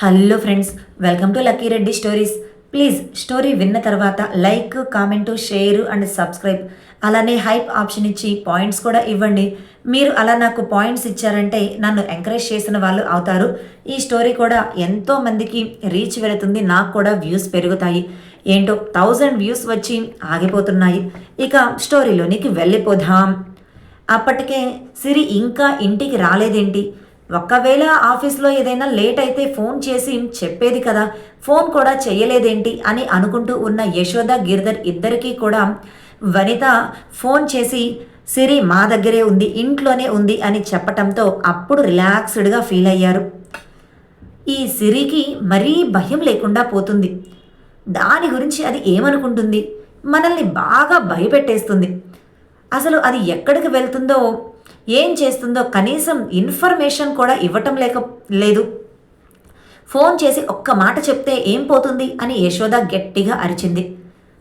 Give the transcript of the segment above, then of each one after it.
Hello friends welcome to Lucky Reddy stories. Please story విన్న తర్వాత like comment share and subscribe. అలానే hype option ఇచ్చి points కూడా ఇవ్వండి. మీరు అలా నాకు పాయింట్స్ ఇచ్చారంటే నన్ను ఎంకరేజ్ చేసిన వాళ్ళు అవుతారు. ఈ స్టోరీ కూడా ఎంతో మందికి రీచ్ వెళుతుంది నాకు కూడా వ్యూస్ పెరుగుతాయి. ఏంటో థౌజండ్ వ్యూస్ వచ్చి ఆగిపోతున్నాయి. ఇక స్టోరీలోనికి వెళ్ళిపోదాం. అప్పటికే సిరి ఇంకా ఇంటికి రాలేదేంటి? ఒక్కవేళ ఆఫీస్లో ఏదైనా లేట్ అయితే ఫోన్ చేసి చెప్పేది కదా ఫోన్ కూడా చెయ్యలేదేంటి అని అనుకుంటూ ఉన్న యశోద గిరిధర్ ఇద్దరికీ కూడా వనిత ఫోన్ చేసి సిరి మా దగ్గరే ఉంది ఇంట్లోనే ఉంది అని చెప్పటంతో అప్పుడు రిలాక్స్డ్గా ఫీల్ అయ్యారు. ఈ సిరికి మరీ భయం లేకుండా పోతుంది. దాని గురించి అది ఏమనుకుంటుంది? మనల్ని బాగా భయపెట్టేస్తుంది. అసలు అది ఎక్కడికి వెళ్తుందో ఏం చేస్తుందో కనీసం ఇన్ఫర్మేషన్ కూడా ఇవ్వటం లేక లేదు. ఫోన్ చేసి ఒక్క మాట చెప్తే ఏం పోతుంది అని యశోద గట్టిగా అరిచింది.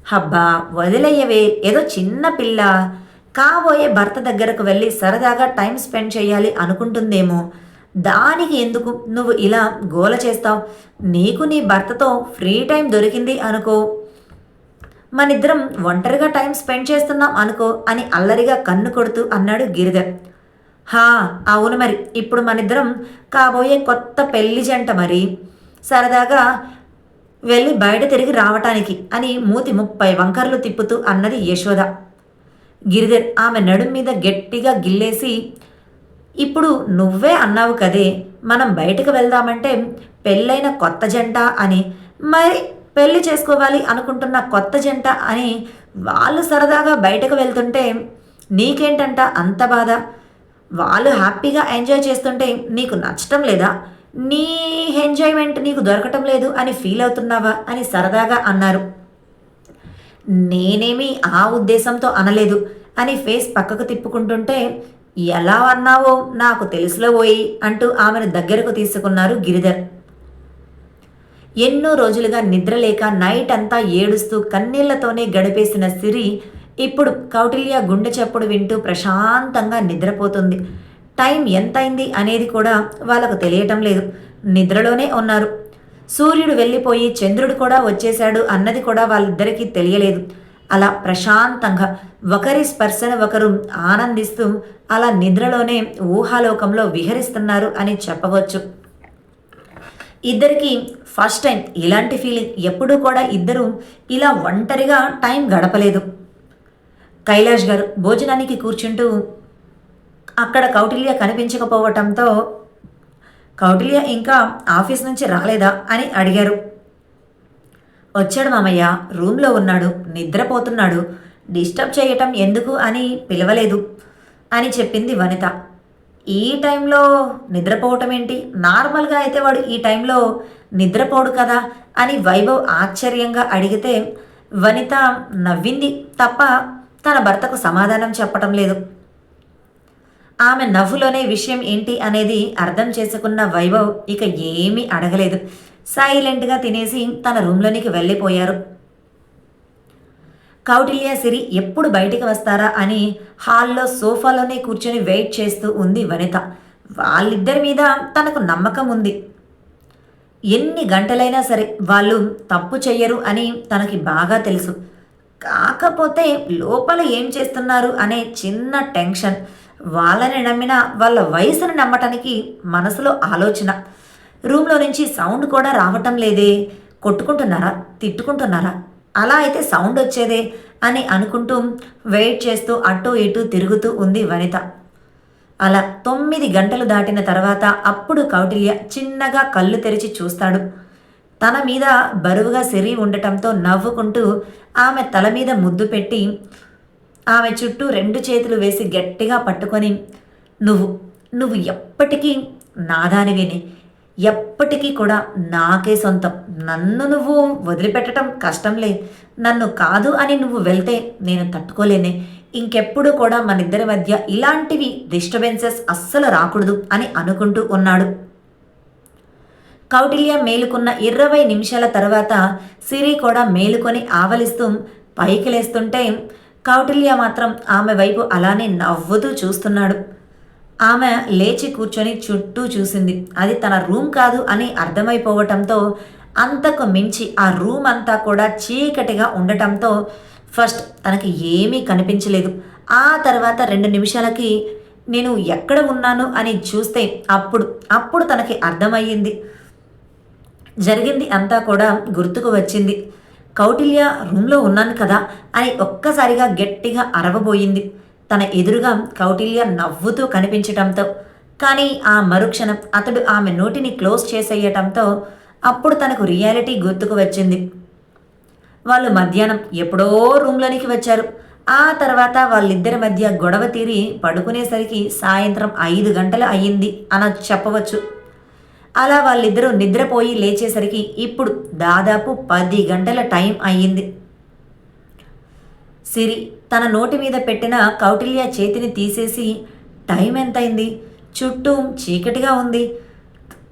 హబ్బా వదిలేయవే ఏదో చిన్న పిల్ల. కాబోయే భర్త దగ్గరకు వెళ్ళి సరదాగా టైం స్పెండ్ చేయాలి అనుకుంటుందేమో. దానికి ఎందుకు నువ్వు ఇలా గోల చేస్తావు? నీకు నీ భర్తతో ఫ్రీ టైం దొరికింది అనుకో. మనిద్దరం ఒంటరిగా టైం స్పెండ్ చేస్తున్నాం అనుకో అని అల్లరిగా కన్ను కొడుతూ అన్నాడు గిరిధర్. హా అవును మరి. ఇప్పుడు మనిద్దరం కాబోయే కొత్త పెళ్ళి జంట మరి. సరదాగా వెళ్ళి బయట తిరిగి రావటానికి అని మూతి ముప్పై వంకర్లు తిప్పుతూ అన్నది యశోద. గిరిధర్ ఆమె నడుం మీద గట్టిగా గిల్లేసి ఇప్పుడు నువ్వే అన్నావు కదే మనం బయటకు వెళ్దామంటే పెళ్ళైన కొత్త జంట అని. మరి పెళ్ళి చేసుకోవాలి అనుకుంటున్న కొత్త జంట అని వాళ్ళు సరదాగా బయటకు వెళ్తుంటే నీకేంటంట అంత బాధ? వాళ్ళు హ్యాపీగా ఎంజాయ్ చేస్తుంటే నీకు నచ్చటం లేదా? నీ ఎంజాయ్మెంట్ నీకు దొరకటం లేదు అని ఫీల్ అవుతున్నావా అని సరదాగా అన్నారు. నేనేమీ ఆ ఉద్దేశంతో అనలేదు అని ఫేస్ పక్కకు తిప్పుకుంటుంటే ఎలా అన్నావో నాకు తెలుసులో పోయి అంటూ ఆమెను దగ్గరకు తీసుకున్నారు గిరిధర్. ఎన్నో రోజులుగా నిద్రలేక నైట్ అంతా ఏడుస్తూ కన్నీళ్ళతోనే గడిపేసిన సిరి ఇప్పుడు కౌటిల్య గుండె చప్పుడు వింటూ ప్రశాంతంగా నిద్రపోతుంది. టైం ఎంతైంది అనేది కూడా వాళ్ళకు తెలియటం లేదు. నిద్రలోనే ఉన్నారు. సూర్యుడు వెళ్ళిపోయి చంద్రుడు కూడా వచ్చేశాడు అన్నది కూడా వాళ్ళిద్దరికీ తెలియలేదు. అలా ప్రశాంతంగా ఒకరి స్పర్శను ఒకరు ఆనందిస్తూ అలా నిద్రలోనే ఊహాలోకంలో విహరిస్తున్నారు అని చెప్పవచ్చు. ఇద్దరికి ఫస్ట్ టైం ఇలాంటి ఫీలింగ్ ఎప్పుడూ కూడా ఇద్దరు ఇలా ఒంటరిగా టైం గడపలేదు. కైలాష్ గారు భోజనానికి కూర్చుంటూ అక్కడ కౌటిల్య కనిపించకపోవటంతో కౌటిల్య ఇంకా ఆఫీస్ నుంచి రాలేదా అని అడిగారు. వచ్చాడు మామయ్య రూమ్లో ఉన్నాడు నిద్రపోతున్నాడు డిస్టర్బ్ చేయటం ఎందుకు అని పిలవలేదు అని చెప్పింది వనిత. ఈ టైంలో నిద్రపోవటం ఏంటి? నార్మల్గా అయితే వాడు ఈ టైంలో నిద్రపోడు కదా అని వైభవ్ ఆశ్చర్యంగా అడిగితే వనిత నవ్వింది తప్ప తన భర్తకు సమాధానం చెప్పటం లేదు. ఆమె నవ్వులోనే విషయం ఏంటి అనేది అర్థం చేసుకున్న వైభవ్ ఇక ఏమీ అడగలేదు. సైలెంట్గా తినేసి తన రూమ్లోనికి వెళ్ళిపోయారు. కౌటిల్య సిరి ఎప్పుడు బయటికి వస్తారా అని హాల్లో సోఫాలోనే కూర్చొని వెయిట్ చేస్తూ ఉంది వనిత. వాళ్ళిద్దరి మీద తనకు నమ్మకం ఉంది. ఎన్ని గంటలైనా సరే వాళ్ళు తప్పు చెయ్యరు అని తనకి బాగా తెలుసు. కాకపోతే లోపల ఏం చేస్తున్నారు అనే చిన్న టెన్షన్. వాళ్ళని నమ్మిన వాళ్ళ వయసుని నమ్మటానికి మనసులో ఆలోచన. రూమ్లో నుంచి సౌండ్ కూడా రావటం లేదే. కొట్టుకుంటున్నారా? తిట్టుకుంటున్నారా? అలా అయితే సౌండ్ వచ్చేదే అని అనుకుంటూ వెయిట్ చేస్తూ అటు ఇటు తిరుగుతూ ఉంది వనిత. అలా తొమ్మిది గంటలు దాటిన తర్వాత అప్పుడు కౌటిల్య చిన్నగా కళ్ళు తెరిచి చూస్తాడు. తన మీద బరువుగా సిరి ఉండటంతో నవ్వుకుంటూ ఆమె తల మీద ముద్దు పెట్టి ఆమె చుట్టూ రెండు చేతులు వేసి గట్టిగా పట్టుకొని నువ్వు నువ్వు ఎప్పటికీ నాదానివిని ఎప్పటికీ కూడా నాకే సొంతం. నన్ను నువ్వు వదిలిపెట్టడం కష్టంలే నన్ను కాదు అని నువ్వు వెళ్తే నేను తట్టుకోలేనే. ఇంకెప్పుడు కూడా మన ఇద్దరి మధ్య ఇలాంటివి డిస్టర్బెన్సెస్ అస్సలు రాకూడదు అని అనుకుంటూ ఉన్నాడు. కౌటిల్య మేలుకున్న ఇరవై నిమిషాల తర్వాత సిరి కూడా మేలుకొని ఆవలిస్తూ పైకి లేస్తుంటే కౌటిల్య మాత్రం ఆమె వైపు అలానే నవ్వుతూ చూస్తున్నాడు. ఆమె లేచి కూర్చొని చుట్టూ చూసింది. అది తన రూమ్ కాదు అని అర్థమైపోవటంతో అంతకు మించి ఆ రూమ్ అంతా కూడా చీకటిగా ఉండటంతో ఫస్ట్ తనకి ఏమీ కనిపించలేదు. ఆ తర్వాత రెండు నిమిషాలకి నేను ఎక్కడ ఉన్నాను అని చూస్తే అప్పుడు అప్పుడు తనకి అర్థమయ్యింది. జరిగింది అంతా కూడా గుర్తుకు వచ్చింది. కౌటిల్య రూమ్లో ఉన్నాను కదా అని ఒక్కసారిగా గట్టిగా అరవబోయింది. తన ఎదురుగా కౌటిల్య నవ్వుతూ కనిపించటంతో కానీ ఆ మరుక్షణం అతడు ఆమె నోటిని క్లోజ్ చేసేయటంతో అప్పుడు తనకు రియాలిటీ గుర్తుకు వచ్చింది. వాళ్ళు మధ్యాహ్నం ఎప్పుడో రూమ్లోనికి వచ్చారు. ఆ తర్వాత వాళ్ళిద్దరి మధ్య గొడవ తీరి పడుకునేసరికి సాయంత్రం ఐదు గంటలు అయ్యింది అని చెప్పవచ్చు. అలా వాళ్ళిద్దరూ నిద్రపోయి లేచేసరికి ఇప్పుడు దాదాపు పది గంటల టైం అయ్యింది. సిరి తన నోటి మీద పెట్టిన కౌటిల్య చేతిని తీసేసి టైం ఎంతైంది? చుట్టూ చీకటిగా ఉంది.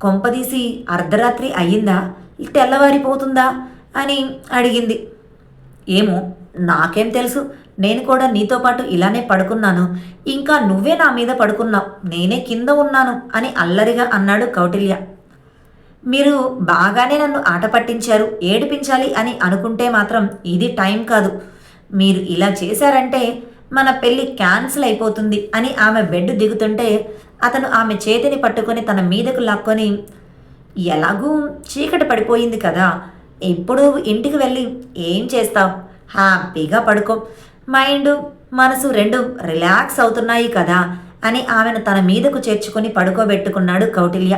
కొంపదీసి అర్ధరాత్రి అయ్యిందా? తెల్లవారిపోతుందా? అని అడిగింది. ఏమో నాకేం తెలుసు. నేను కూడా నీతో పాటు ఇలానే పడుకున్నాను. ఇంకా నువ్వే నా మీద పడుకున్నావు. నేనే కింద ఉన్నాను అని అల్లరిగా అన్నాడు కౌటిల్య. మీరు బాగానే నన్ను ఆట పట్టించారు ఏడిపించాలి అని అనుకుంటే మాత్రం ఇది టైం కాదు. మీరు ఇలా చేశారంటే మన పెళ్ళి క్యాన్సిల్ అయిపోతుంది అని ఆమె బెడ్ దిగుతుంటే అతను ఆమె చేతిని పట్టుకొని తన మీదకు లాక్కొని ఎలాగూ చీకటి పడిపోయింది కదా ఇప్పుడు ఇంటికి వెళ్ళి ఏం చేస్తావు? హ్యాపీగా పడుకో. మైండ్ మనసు రెండు రిలాక్స్ అవుతున్నాయి కదా అని ఆమెను తన మీదకు చేర్చుకొని పడుకోబెట్టుకున్నాడు కౌటిల్య.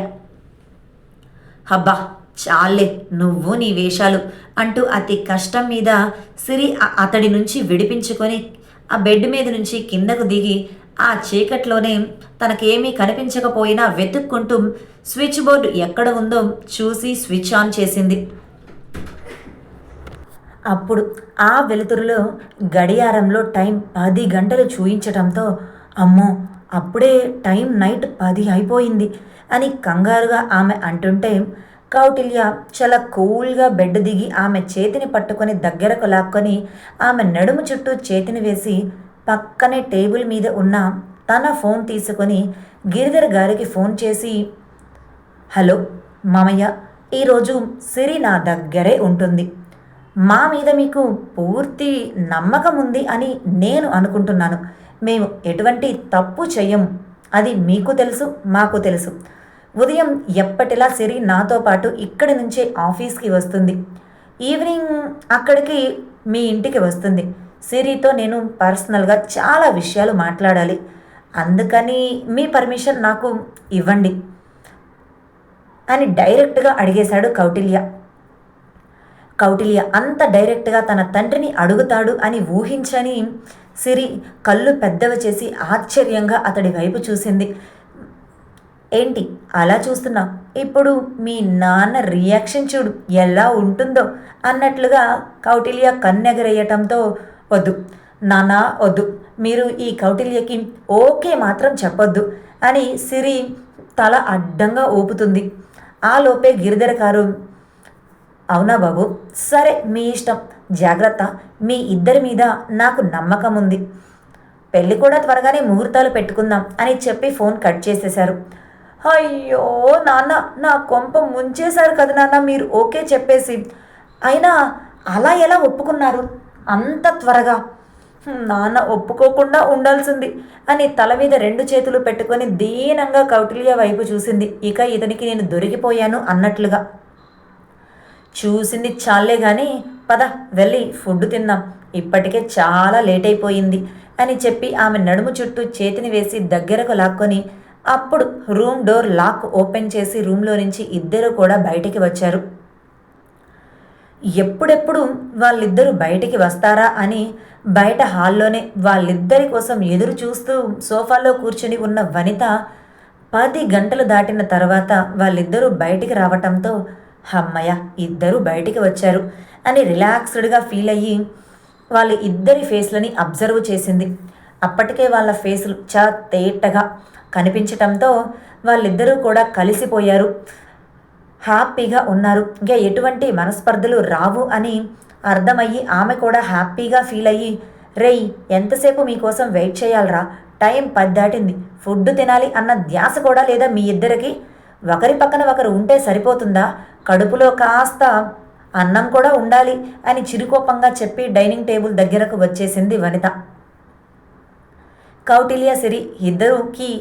హబ్బా చాలే నువ్వు నీ వేషాలు అంటూ అతి కష్టం మీద సిరి అతడి నుంచి విడిపించుకొని ఆ బెడ్ మీద నుంచి కిందకు దిగి ఆ చీకట్లోనే తనకేమీ కనిపించకపోయినా వెతుక్కుంటూ స్విచ్ బోర్డు ఎక్కడ ఉందో చూసి స్విచ్ ఆన్ చేసింది. అప్పుడు ఆ వెలుతురులో గడియారంలో టైం పది గంటలు చూయించటంతో అమ్మో అప్పుడే టైం నైట్ పది అయిపోయింది అని కంగారుగా ఆమె అంటుంటే కౌటిల్య చాలా కూల్గా బెడ్ దిగి ఆమె చేతిని పట్టుకొని దగ్గరకు లాక్కొని ఆమె నడుము చుట్టూ చేతిని వేసి పక్కనే టేబుల్ మీద ఉన్న తన ఫోన్ తీసుకొని గిరిధర్ గారికి ఫోన్ చేసి హలో మామయ్య ఈరోజు సిరి నా దగ్గరే ఉంటుంది. మా మీద మీకు పూర్తి నమ్మకం ఉంది అని నేను అనుకుంటున్నాను. మేము ఎటువంటి తప్పు చెయ్యము అది మీకు తెలుసు మాకు తెలుసు. ఉదయం ఎప్పటిలా సిరి నాతో పాటు ఇక్కడి నుంచే ఆఫీస్కి వస్తుంది. ఈవినింగ్ అక్కడికి మీ ఇంటికి వస్తుంది. సిరితో నేను పర్సనల్గా చాలా విషయాలు మాట్లాడాలి. అందుకని మీ పర్మిషన్ నాకు ఇవ్వండి అని డైరెక్ట్గా అడిగేశాడు కౌటిల్య. కౌటిల్య అంత డైరెక్ట్గా తన తండ్రిని అడుగుతాడు అని ఊహించని సిరి కళ్ళు పెద్దవి చేసి ఆశ్చర్యంగా అతడి వైపు చూసింది. ఏంటి అలా చూస్తున్నా? ఇప్పుడు మీ నాన్న రియాక్షన్ చూడు ఎలా ఉంటుందో అన్నట్లుగా కౌటిల్య కన్నెగరేయటంతో వద్దు. నాన్న వద్దు. మీరు ఈ కౌటిల్యకి ఓకే మాత్రం చెప్పొద్దు అని సిరి తల అడ్డంగా ఊపుతుంది. ఆ లోపే గిరిధర కారు అవునా బాబు? సరే మీ ఇష్టం. జాగ్రత్త. మీ ఇద్దరి మీద నాకు నమ్మకం ఉంది పెళ్ళి కూడా త్వరగానే ముహూర్తాలు పెట్టుకుందాం అని చెప్పి ఫోన్ కట్ చేసేశారు. అయ్యో నాన్న నా కొంప ముంచేశారు కదా నాన్న మీరు ఓకే చెప్పేసి. అయినా అలా ఎలా ఒప్పుకున్నారు? అంత త్వరగా. నాన్న ఒప్పుకోకుండా ఉండాల్సింది అని తల మీద రెండు చేతులు పెట్టుకొని దీనంగా కౌటిల్య వైపు చూసింది. ఇక ఇతనికి నేను దొరికిపోయాను అన్నట్లుగా. చూసింది చాలే గాని పద వెళ్ళి ఫుడ్ తిందాం. ఇప్పటికే చాలా లేట్ అయిపోయింది అని చెప్పి ఆమె నడుము చుట్టూ చేతిని వేసి దగ్గరకు లాక్కొని అప్పుడు రూమ్ డోర్ లాక్ ఓపెన్ చేసి రూమ్లో నుంచి ఇద్దరు కూడా బయటికి వచ్చారు. ఎప్పుడెప్పుడు వాళ్ళిద్దరూ బయటికి వస్తారా అని బయట హాల్లోనే వాళ్ళిద్దరి కోసం ఎదురు చూస్తూ సోఫాలో కూర్చుని ఉన్న వనిత పది గంటలు దాటిన తర్వాత వాళ్ళిద్దరూ బయటికి రావటంతో హమ్మయ్య ఇద్దరూ బయటికి వచ్చారు. అని రిలాక్స్డ్గా ఫీల్ అయ్యి వాళ్ళ ఇద్దరి ఫేస్లని అబ్జర్వ్ చేసింది. అప్పటికే వాళ్ళ ఫేసులు చాలా తేటగా కనిపించటంతో వాళ్ళిద్దరూ కూడా కలిసిపోయారు. హ్యాపీగా ఉన్నారు. ఇంకా ఎటువంటి మనస్పర్ధలు రావు అని అర్థమయ్యి ఆమె కూడా హ్యాపీగా ఫీల్ అయ్యి రేయ్ ఎంతసేపు మీకోసం వెయిట్ చేయాలరా? టైం పది దాటింది. ఫుడ్ తినాలి అన్న ధ్యాస కూడా లేదా మీ ఇద్దరికి? ఒకరి పక్కన ఒకరు ఉంటే సరిపోతుందా? కడుపులో కాస్త అన్నం కూడా ఉండాలి అని చిరుకోపంగా చెప్పి డైనింగ్ టేబుల్ దగ్గరకు వచ్చేసింది వనిత. కౌటిల్య సిరి ఇద్దరుకి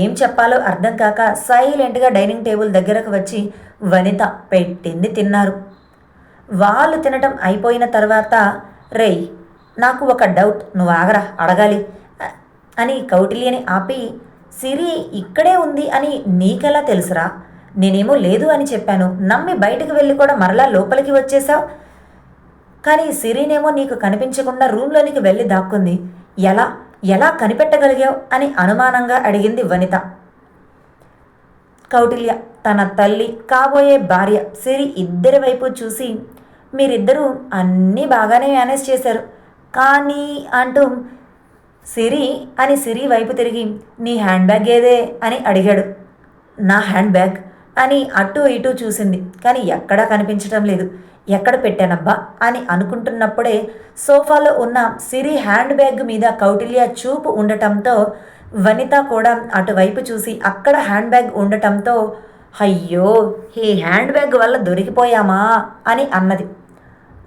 ఏం చెప్పాలో అర్థం కాక సైలెంట్గా డైనింగ్ టేబుల్ దగ్గరకు వచ్చి వనిత పెట్టింది తిన్నారు. వాళ్ళు తినటం అయిపోయిన తర్వాత రేయ్ నాకు ఒక డౌట్. నువ్వు ఆగరా అడగాలి అని కౌటిల్యని ఆపి సిరి ఇక్కడే ఉంది అని నీకెలా తెలుసురా? నేనేమో లేదు అని చెప్పాను. నమ్మి బయటకు వెళ్ళి కూడా మరలా లోపలికి వచ్చేసావు కానీ సిరీనేమో నీకు కనిపించకుండా రూమ్లోనికి వెళ్ళి దాక్కుంది. ఎలా? ఎలా కనిపెట్టగలిగావు? అని అనుమానంగా అడిగింది వనిత. కౌటిల్య తన తల్లి కాబోయే భార్య సిరి ఇద్దరి వైపు చూసి మీరిద్దరూ అన్నీ బాగానే మేనేజ్ చేశారు. కానీ అంటూ సిరి అని సిరి వైపు తిరిగి నీ హ్యాండ్ బ్యాగ్ ఏదే? అని అడిగాడు. నా హ్యాండ్ బ్యాగ్? అని అటు ఇటు చూసింది. కానీ ఎక్కడా కనిపించడం లేదు. ఎక్కడ పెట్టానబ్బా? అని అనుకుంటున్నప్పుడే సోఫాలో ఉన్న సిరి హ్యాండ్ బ్యాగ్ మీద కౌటిల్య చూపు ఉండటంతో వనిత కూడా అటువైపు చూసి అక్కడ హ్యాండ్ బ్యాగ్ ఉండటంతో అయ్యో ఈ హ్యాండ్ బ్యాగ్ వల్ల దొరికిపోయామా? అని అన్నది.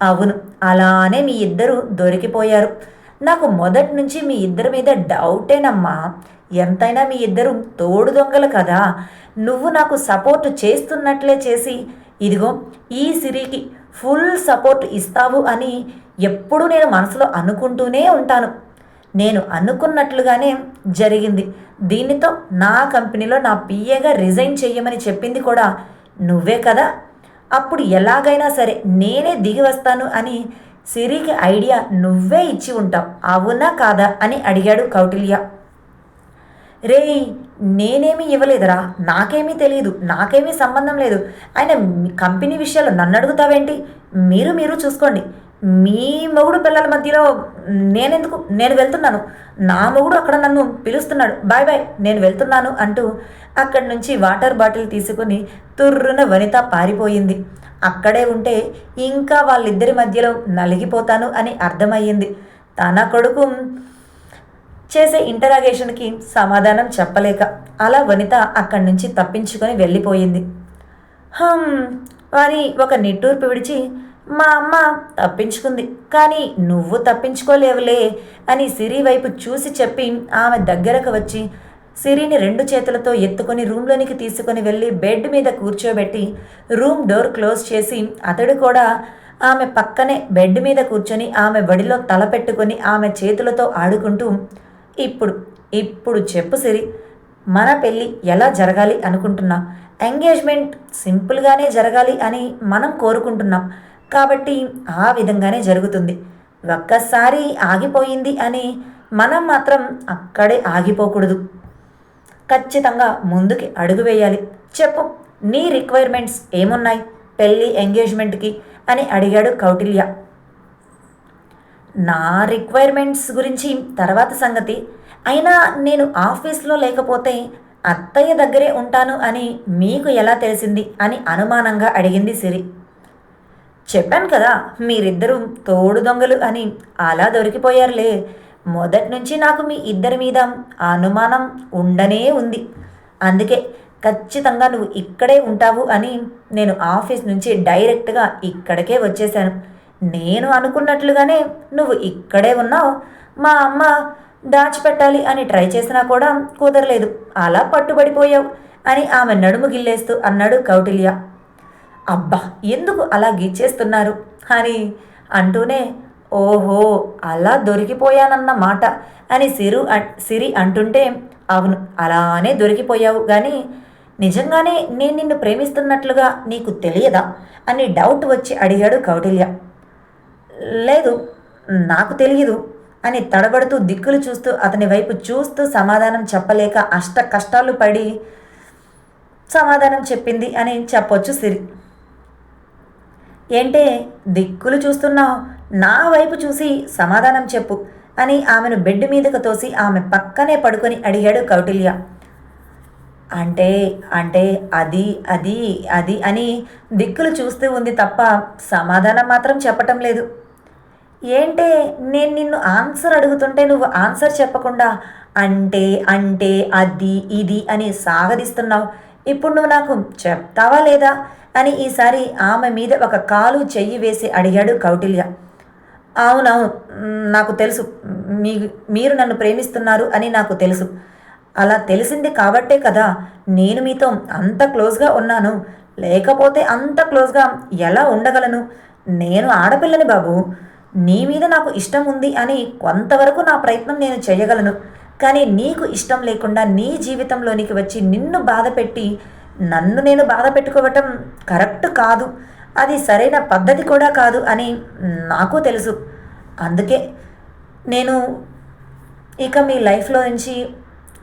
అవును అలానే మీ ఇద్దరు దొరికిపోయారు. నాకు మొదటి నుంచి మీ ఇద్దరి మీద డౌటేనమ్మా. ఎంతైనా మీ ఇద్దరు తోడు దొంగలు కదా. నువ్వు నాకు సపోర్ట్ చేస్తున్నట్లే చేసి ఇదిగో ఈ సిరికి ఫుల్ సపోర్ట్ ఇస్తావు అని ఎప్పుడూ నేను మనసులో అనుకుంటూనే ఉంటాను. నేను అనుకున్నట్లుగానే జరిగింది. దీనితో నా కంపెనీలో నా పిఏగా రిజైన్ చెయ్యమని చెప్పింది కూడా నువ్వే కదా. అప్పుడు ఎలాగైనా సరే నేనే దిగి వస్తాను అని సిరికి ఐడియా నువ్వే ఇచ్చి ఉంటావు. అవునా కాదా అని అడిగాడు కౌటిల్య. రేయ్ నేనేమీ ఇవ్వలేదురా. నాకేమీ తెలియదు నాకేమీ సంబంధం లేదు. ఆయన కంపెనీ విషయాలు నన్ను అడుగుతావేంటి? మీరు మీరు చూసుకోండి. మీ మొగుడు పిల్లల మధ్యలో నేనెందుకు? నేను వెళ్తున్నాను. నా మొగుడు అక్కడ నన్ను పిలుస్తున్నాడు. బాయ్ బాయ్ నేను వెళ్తున్నాను అంటూ అక్కడి నుంచి వాటర్ బాటిల్ తీసుకుని తుర్రున వనిత పారిపోయింది. అక్కడే ఉంటే ఇంకా వాళ్ళిద్దరి మధ్యలో నలిగిపోతాను అని అర్థమయ్యింది. తన కొడుకు చేసే ఇంటరాగేషన్కి సమాధానం చెప్పలేక అలా వనిత అక్కడి నుంచి తప్పించుకొని వెళ్ళిపోయింది. హమ్ అని ఒక నిట్టూర్పు విడిచి మా అమ్మ తప్పించుకుంది కానీ నువ్వు తప్పించుకోలేవులే అని సిరి వైపు చూసి చెప్పి ఆమె దగ్గరకు వచ్చి సిరిని రెండు చేతులతో ఎత్తుకొని రూమ్లోనికి తీసుకొని వెళ్ళి బెడ్ మీద కూర్చోబెట్టి రూమ్ డోర్ క్లోజ్ చేసి అతడు కూడా ఆమె పక్కనే బెడ్ మీద కూర్చొని ఆమె వడిలో తల పెట్టుకొని ఆమె చేతులతో ఆడుకుంటూ ఇప్పుడు ఇప్పుడు చెప్పు సిరి మన పెళ్ళి ఎలా జరగాలి అనుకుంటున్నాం? ఎంగేజ్మెంట్ సింపుల్గానే జరగాలి అని మనం కోరుకుంటున్నాం. కాబట్టి ఆ విధంగానే జరుగుతుంది. ఒక్కసారి ఆగిపోయింది అని మనం మాత్రం అక్కడే ఆగిపోకూడదు. ఖచ్చితంగా ముందుకి అడుగు వేయాలి. చెప్పు నీ రిక్వైర్మెంట్స్ ఏమున్నాయి? పెళ్ళి ఎంగేజ్మెంట్కి అని అడిగాడు కౌటిల్య. నా రిక్వైర్మెంట్స్ గురించి తర్వాత సంగతి. అయినా నేను ఆఫీస్లో లేకపోతే అత్తయ్య దగ్గరే ఉంటాను అని మీకు ఎలా తెలిసింది? అని అనుమానంగా అడిగింది సిరి. చెప్పాను కదా మీరిద్దరూ తోడు దొంగలు అని అలా దొరికిపోయారులే. మొదటి నుంచి నాకు మీ ఇద్దరి మీద అనుమానం ఉండనే ఉంది. అందుకే ఖచ్చితంగా నువ్వు ఇక్కడే ఉంటావు అని నేను ఆఫీస్ నుంచి డైరెక్ట్గా ఇక్కడికే వచ్చేసాను. నేను అనుకున్నట్లుగానే నువ్వు ఇక్కడే ఉన్నావు. మా అమ్మ దాచిపెట్టాలి అని ట్రై చేసినా కూడా కుదరలేదు. అలా పట్టుబడిపోయావు అని ఆమె నడుము గిల్లేస్తూ అన్నాడు కౌటిల్య. అబ్బా ఎందుకు అలా గిచ్చేస్తున్నారు? అని అంటూనే ఓహో అలా దొరికిపోయానన్న మాట అని సిరు సిరి అంటుంటే అవును అలానే దొరికిపోయావు కానీ నిజంగానే నేను నిన్ను ప్రేమిస్తున్నట్లుగా నీకు తెలియదా అని డౌట్ వచ్చి అడిగాడు కౌటిల్య. లేదు నాకు తెలియదు అని తడబడుతూ దిక్కులు చూస్తూ అతని వైపు చూస్తూ సమాధానం చెప్పలేక అష్ట కష్టాలు పడి సమాధానం చెప్పింది అని చెప్పొచ్చు సిరి. ఏంటే దిక్కులు చూస్తున్నావు? నా వైపు చూసి సమాధానం చెప్పు అని ఆమెను బెడ్ మీదకు తోసి ఆమె పక్కనే పడుకొని అడిగాడు కౌటిల్య. అంటే అంటే అది అది అది అని దిక్కులు చూస్తూ ఉంది తప్ప సమాధానం మాత్రం చెప్పటం లేదు. ఏంటే నేను నిన్ను ఆన్సర్ అడుగుతుంటే నువ్వు ఆన్సర్ చెప్పకుండా అంటే అంటే అది ఇది అని సాగదీస్తున్నావు. ఇప్పుడు నువ్వు నాకు చెప్తావా లేదా? అని ఈసారి ఆమె మీద ఒక కాలు చెయ్యి వేసి అడిగాడు కౌటిల్య. అవునవును నాకు తెలుసు. మీ మీరు నన్ను ప్రేమిస్తున్నారు అని నాకు తెలుసు. అలా తెలిసింది కాబట్టే కదా నేను మీతో అంత క్లోజ్గా ఉన్నాను. లేకపోతే అంత క్లోజ్గా ఎలా ఉండగలను? నేను ఆడపిల్లని బాబు. నీ మీద నాకు ఇష్టం ఉంది అని కొంతవరకు నా ప్రయత్నం నేను చేయగలను. కానీ నీకు ఇష్టం లేకుండా నీ జీవితంలోనికి వచ్చి నిన్ను బాధపెట్టి నన్ను నేను బాధ పెట్టుకోవటం కరెక్ట్ కాదు. అది సరైన పద్ధతి కూడా కాదు అని నాకు తెలుసు. అందుకే నేను ఇక మీ లైఫ్లో నుంచి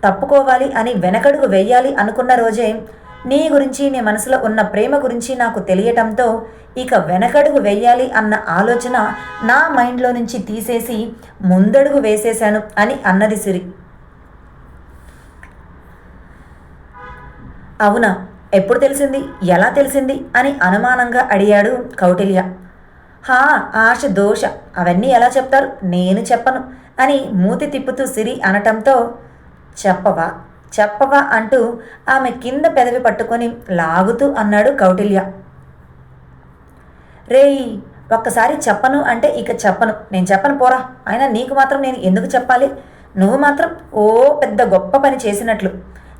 తప్పుకోవాలి అని వెనకడుగు వేయాలి అనుకున్న రోజే నీ గురించి నీ మనసులో ఉన్న ప్రేమ గురించి నాకు తెలియటంతో ఇక వెనకడుగు వేయాలి అన్న ఆలోచన నా మైండ్లో నుంచి తీసేసి ముందడుగు వేసేశాను అని అన్నది సిరి. అవునా? ఎప్పుడు తెలిసింది? ఎలా తెలిసింది? అని అనుమానంగా అడిగాడు కౌటిల్య. హా ఆశ దోష. అవన్నీ ఎలా చెప్తారు? నేను చెప్పను అని మూతి తిప్పుతూ సిరి అనటంతో చెప్పవా? చెప్పవా అంటూ ఆమె కింద పెదవి పట్టుకొని లాగుతూ అన్నాడు కౌటిల్య. రేయ్ ఒక్కసారి చెప్పను అంటే ఇక చెప్పను. నేను చెప్పను పోరా. అయినా నీకు మాత్రం నేను ఎందుకు చెప్పాలి? నువ్వు మాత్రం ఓ పెద్ద గొప్ప పని చేసినట్లు.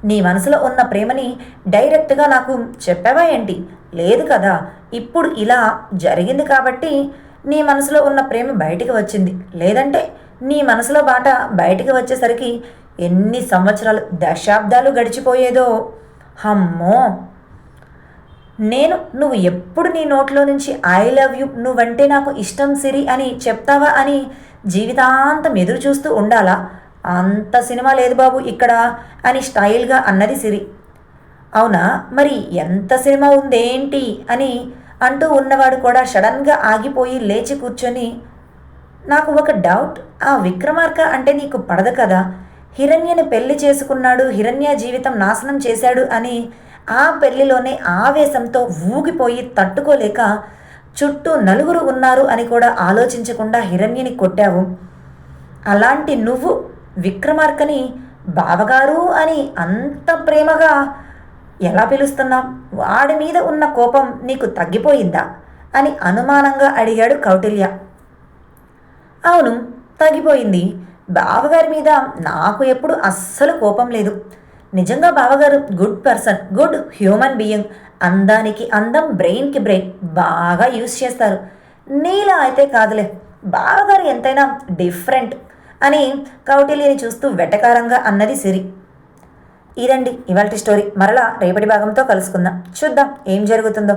నీ మనసులో ఉన్న ప్రేమని డైరెక్ట్గా నాకు చెప్పావా ఏంటి? లేదు కదా. ఇప్పుడు ఇలా జరిగింది కాబట్టి నీ మనసులో ఉన్న ప్రేమ బయటికి వచ్చింది. లేదంటే నీ మనసులో బాట బయటికి వచ్చేసరికి ఎన్ని సంవత్సరాలు దశాబ్దాలు గడిచిపోయేదో. అమ్మో నేను నువ్వు ఎప్పుడు నీ నోట్లో నుంచి ఐ లవ్ యు నువ్వంటే నాకు ఇష్టం సిరి అని చెప్తావా అని జీవితాంతం ఎదురు చూస్తూ ఉండాలా? అంత సినిమా లేదు బాబు ఇక్కడ అని స్టైల్గా అన్నది సిరి. అవునా? మరి ఎంత సినిమా ఉందేంటి అని అంటూ ఉన్నవాడు కూడా సడన్గా ఆగిపోయి లేచి కూర్చొని నాకు ఒక డౌట్. ఆ విక్రమార్క అంటే నీకు పడదు కదా? హిరణ్యని పెళ్ళి చేసుకున్నాడు హిరణ్య జీవితం నాశనం చేశాడు అని ఆ పెళ్ళిలోనే ఆవేశంతో ఊగిపోయి తట్టుకోలేక చుట్టూ నలుగురు ఉన్నారు అని కూడా ఆలోచించకుండా హిరణ్యని కొట్టావు. అలాంటి నువ్వు విక్రమార్కని బావగారు అని అంత ప్రేమగా ఎలా పిలుస్తున్నాం? వాడి మీద ఉన్న కోపం నీకు తగ్గిపోయిందా? అని అనుమానంగా అడిగాడు కౌటిల్య. అవును తగ్గిపోయింది. బావగారి మీద నాకు ఎప్పుడు అస్సలు కోపం లేదు. నిజంగా బావగారు good person good human being. అందానికి అందం బ్రెయిన్కి బ్రెయిన్. బాగా యూస్ చేస్తారు. నీలా అయితే కాదులే. బావగారు ఎంతైనా డిఫరెంట్. అని కౌటిల్యని చూస్తూ వెటకారంగా అన్నది సిరి. ఇదండి ఇవాళ స్టోరీ. మరలా రేపటి భాగంతో కలుసుకుందాం. చూద్దాం ఏం జరుగుతుందో.